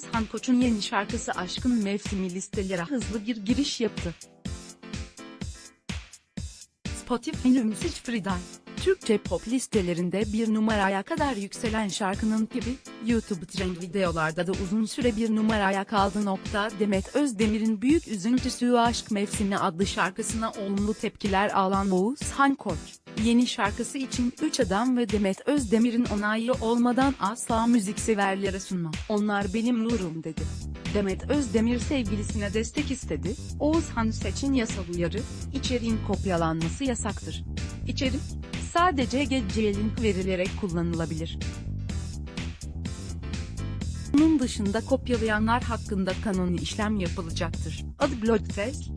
Oğuzhan Koç'un yeni şarkısı Aşkın Mevsimi listelere hızlı bir giriş yaptı. Spotify Music Friday, Türkçe pop listelerinde bir numaraya kadar yükselen şarkının gibi, YouTube trend videolarda da uzun süre bir numaraya kaldı. Nokta Demet Özdemir'in büyük üzüntüsü Aşk Mevsimi adlı şarkısına olumlu tepkiler alan Oğuzhan Koç, yeni şarkısı için 3 adam ve Demet Özdemir'in onayı olmadan asla müzikseverlere sunma. Onlar benim nurum dedi. Demet Özdemir sevgilisine destek istedi, Oğuzhan Seçin yasal uyarı, içeriğin kopyalanması yasaktır. İçerik, sadece geceye link verilerek kullanılabilir. Bunun dışında kopyalayanlar hakkında kanuni işlem yapılacaktır. Adı Bloodtest,